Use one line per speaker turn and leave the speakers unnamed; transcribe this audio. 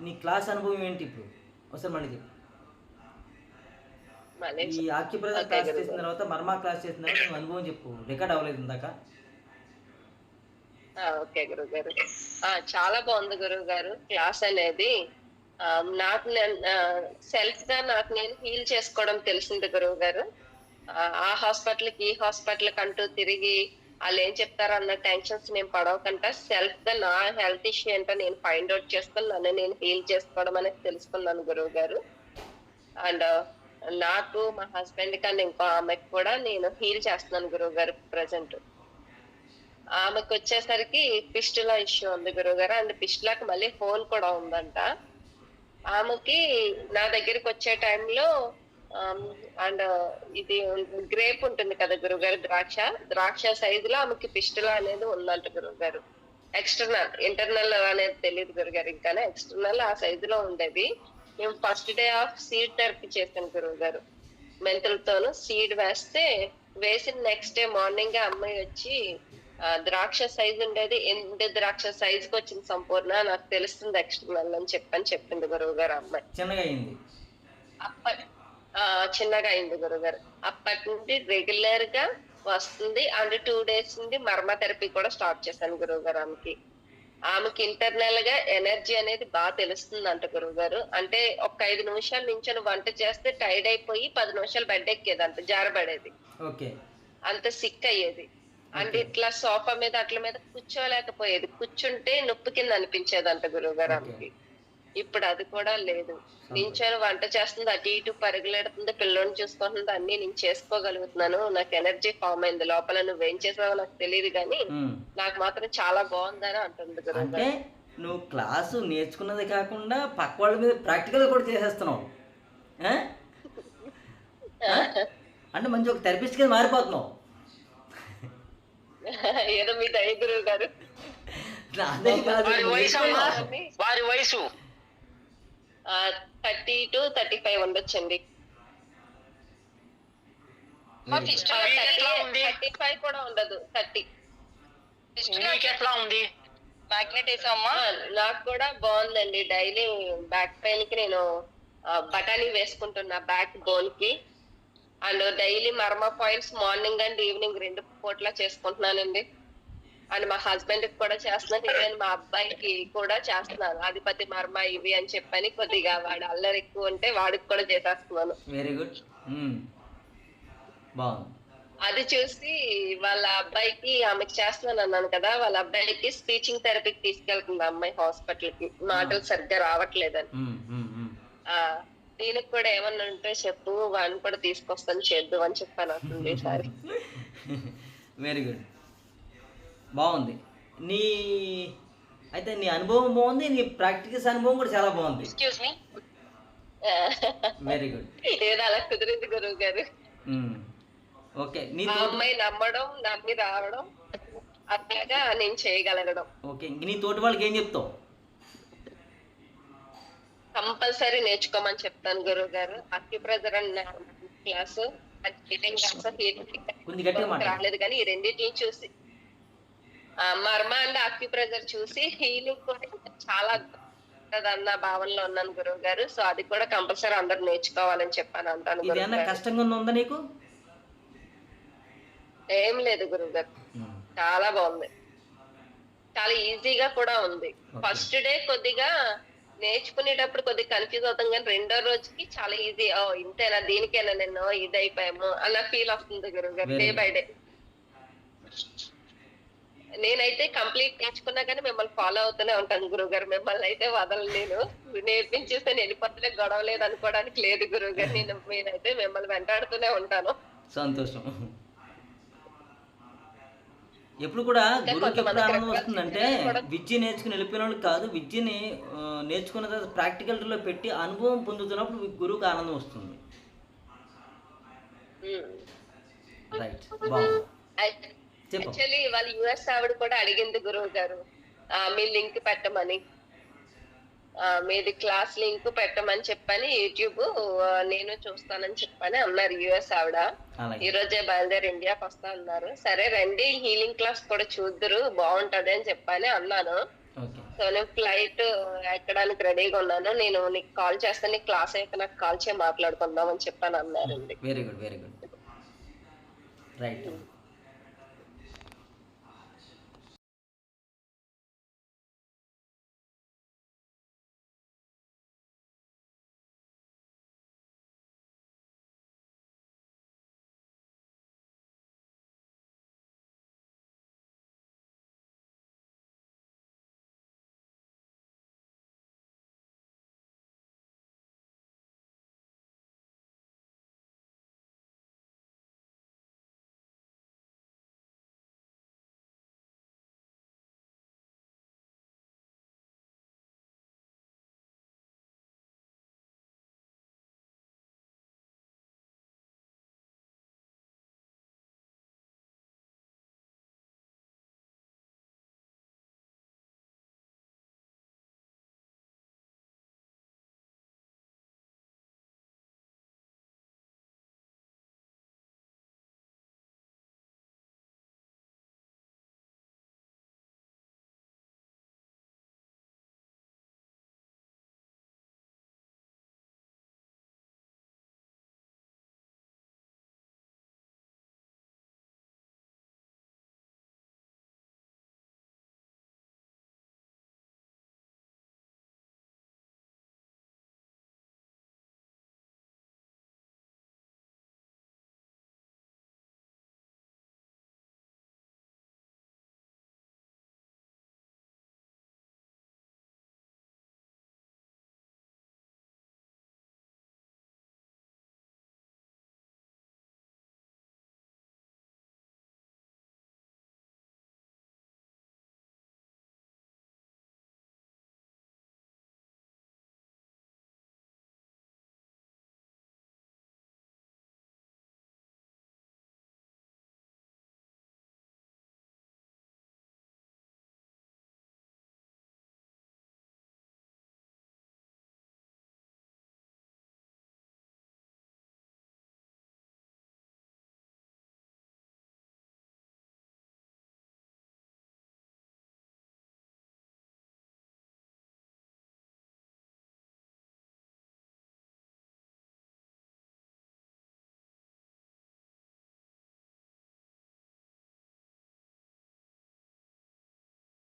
నీ క్లాస్ అనుభవం ఏంటి ఇప్పుడు? ఒకసారి మళ్ళీ ఈ ఆక్యుప్రెజర్ క్లాస్ చేసిన తర్వాత మర్మా క్లాస్ చేసిన తర్వాత నువ్వు అనుభవం చెప్పు. రికార్డ్ అవ్వలేదు ఇందాక.
ఆ, ఓకే గురువు గారు. ఆ, చాలా బాగుంది గురువు గారు క్లాస్ అనేది. నాకు సెల్ఫ్గా నాకు నేను హీల్ చేసుకోవడం తెలిసింది గురువు గారు. ఆ, ఆ హాస్పిటల్కి ఈ హాస్పిటల్ అంటూ తిరిగి వాళ్ళు ఏం చెప్తారు అన్న టెన్షన్స్ నేను పడవకుండా సెల్ఫ్గా నా హెల్త్ ఇష్యూ ఏంటో నేను ఫైండ్ అవుట్ చేసుకుని నన్ను నేను హీల్ చేసుకోవడం అనేది తెలుసుకున్నాను గురువు గారు అండ్ నాకు మా హస్బెండ్ కన్నా ఇంకో ఆమెకి కూడా నేను హీల్ చేస్తున్నాను గురువు గారు ప్రజెంట్. ఆమెకు వచ్చేసరికి పిస్టులా ఇష్యూ ఉంది గురువు గారు అండ్ పిస్టులాకి మళ్ళీ ఫోన్ కూడా ఉందంట. ఆమెకి నా దగ్గరికి వచ్చే టైంలో అండ్ ఇది గ్రేప్ ఉంటుంది కదా గురుగారు ద్రాక్ష. ద్రాక్ష సైజులో ఆమెకి పిస్టులా అనేది ఉందంట గురుగారు. ఎక్స్టర్నల్ ఇంటర్నల్ అనేది తెలియదు గురుగారు ఇంకానే. ఎక్స్టర్నల్ ఆ సైజులో ఉండేది మేము first day of seed therapy చేశాను గురుగారు. మెంతులతోను సీడ్ వేస్తే వేసిన నెక్స్ట్ డే మార్నింగ్ అమ్మాయి వచ్చి ద్రాక్ష సైజ్ ఉండేది. ఎండు ద్రాక్ష సైజ్కి వచ్చింది సంపూర్ణ? నాకు తెలుస్తుంది ఎక్స్టర్నల్ అని చెప్పని చెప్పింది గురువు గారు అమ్మాయి.
చిన్నగా అయింది.
చిన్నగా అయింది గురుగారు. అప్పటి నుండి రెగ్యులర్గా వస్తుంది. అండ్ టూ డేస్ నుండి మర్మ థెరపీ కూడా స్టార్ట్ చేశాను గురువు గారు ఆమెకి. ఆమెకి ఇంటర్నల్గా ఎనర్జీ అనేది బాగా తెలుస్తుంది అంట గురువు గారు అంటే ఒక ఐదు నిమిషాలు నించొని వంట చేస్తే టైర్డ్ అయిపోయి పది నిమిషాలు బెడ్ ఎక్కేది అంట జారబడేది.
ఓకే.
అంత సిక్ అయ్యేది. అంటే ఇట్లా సోఫా మీద అట్ల మీద కూర్చోలేకపోయేది. కూర్చుంటే నొప్పి కింద అనిపించేది అంట గురువు గారు ఆమెకి. ఇప్పుడు అది కూడా లేదు. నించొని వంట చేస్తుంది అటు ఇటు పరుగులెడుతుంది పిల్లోని చూసుకుంటుంది అన్ని నేను చేసుకోగలుగుతున్నాను. నాకు ఎనర్జీ ఫామ్ అయింది. లోపల నువ్వేం చేసావో నాకు తెలియదు కానీ. నాకు మాత్రం చాలా బాగుందని అంటుంది
అంటే నువ్వు క్లాసు నేర్చుకున్నది కాకుండా పక్క వాళ్ళ మీద ప్రాక్టికల్ కూడా చేసేస్తున్నావు? అంటే మంచి ఒక థెరపిస్ట్ కింద మారిపోతున్నావు.
ఏదో మీ దయ గారు.
అదే కాదు.
వారి వయసు వారి వయసు.
థర్టీ టు థర్టీ ఫైవ్ ఉండొచ్చండి. థర్టీ ఫైవ్ కూడా ఉండదు థర్టీ.
ఎట్లా ఉంది?
నాకు కూడా బాగుందండి. డైలీ బ్యాక్ పెయిన్కి నేను ఆ, బఠానీ వేసుకుంటున్నా back బోన్కి and daily marma points morning and evening రెండు పూట్ల చేసుకుంటున్నానండి. అండ్ మా హస్బెండ్కి కూడా చేస్తున్నాను. ఈవెన్ మా అబ్బాయికి కూడా చేస్తున్నాను. అధిపతి మర్మ ఇవి అని చెప్పని కొద్దిగా వాడు అల్లరి ఎక్కువ ఉంటే వాడికి కూడా చేసేస్తున్నాను.
వెరీ గుడ్ బాగుంది.
అది చూసి వాళ్ళ అబ్బాయికి ఆమెకి చేస్తున్నాను అన్నాను కదా. వాళ్ళ అబ్బాయికి స్పీచింగ్ థెరపీకి తీసుకెళ్తుంది అమ్మాయి హాస్పిటల్కి. మాటలు సరిగ్గా రావట్లేదని.
ఉమ్.
ఆ దీనికి కూడా ఏమన్నా ఉంటే చెప్పు. వాడిని కూడా తీసుకొస్తాను చేద్దాం అని చెప్పాను అసలు ఈసారి
వెరీ గుడ్ బాగుంది. నీ అయితే నీ అనుభవం బాగుంది నీ ప్రాక్టికల్స్ అనుభవం కూడా చాలా బాగుంది.
ఎక్స్క్యూజ్ మీ
వెరీ గుడ్
ఏదో అలా కుదిరింది గురువు గారు.
ఓకే నీ
ఆ
తోటి
అమ్మాయి నమ్మడం నమ్మి రావడం అట్లాగా నేను చేయగలగడం.
ఓకే నీ తోటి వాళ్ళకి ఏం చెప్తావు?
కంపల్సరీ నేర్చుకోమని చెప్తాను గురువు గారు. అక్యుప్రెజర్ అన్న క్లాసు క్లాస్
కొంచెం గట్టిగా.
రాలేదు కానీ ఈ రెండింటిని చూసి మర్మ అండ్ అక్యుప్రెజర్ చూసి హీలింగ్ కూడా చాలా అన్న భావనలో ఉన్నాను గురువు గారు. సో అది కూడా కంపల్సరీ అందరు నేర్చుకోవాలని చెప్పాను అంటాను.
కష్టంగా ఉందా నీకు?
ఏం లేదు గురువు గారు. చాలా బాగుంది. చాలా ఈజీగా కూడా ఉంది. ఫస్ట్ డే కొద్దిగా నేర్చుకునేటప్పుడు కొద్దిగా కన్ఫ్యూజ్ అవుతాం కానీ రెండో రోజుకి చాలా ఈజీ. ఓ ఇంతేనా దీనికేనా నేను ఇది అయిపోయాము అన్న ఫీల్ వస్తుంది గురువు గారు డే. బై డే నేనైతే కంప్లీట్ నేర్చుకున్నా కానీ మిమ్మల్ని ఫాలో అవుతూనే ఉంటాను గురువు గారు మిమ్మల్ని అయితే వదలను నేను. నేర్పించేస్తే నేను వెళ్ళిపోతే గొడవ లేదు అనుకోవడానికి లేదు గురువు గారు నేను నేనైతే మిమ్మల్ని వెంటాడుతూనే ఉంటాను.
సంతోషం. ఎప్పుడు కూడా గురువుకి ఎప్పుడు ఆనందం వస్తుందంటే విద్య నేర్చుకుని వెళ్ళిపోయిన వాళ్ళు కాదు. విద్యని నేర్చుకున్న తర్వాత ప్రాక్టికల్లో పెట్టి అనుభవం పొందుతున్నప్పుడు గురువుకి ఆనందం వస్తుంది. రైట్ బాగుంది.
యాక్చువల్లీ వాళ్ళ యుఎస్ ఆవిడ కూడా అడిగింది గురువు గారు ఆ, మీ లింక్ పెట్టమని. ఆ, మీది క్లాస్ లింక్ పెట్టమని చెప్పని యూట్యూబ్ నేను చూస్తానని చెప్పని అన్నారు యుఎస్ ఆవిడ. ఈ రోజే బయలుదేరి ఇండియాకి వస్తా అన్నారు. సరే రండి హీలింగ్ క్లాస్ కూడా చూద్దరు బాగుంటది అని చెప్పని అన్నాను. సో నేను ఫ్లైట్ ఎక్కడానికి రెడీగా ఉన్నాను. నేను నీకు కాల్ చేస్తాను నీకు క్లాస్ అయ్యాక నాకు కాల్ చేసి మాట్లాడుకుందాం అని చెప్పాను అన్నారండి.
Very good very good right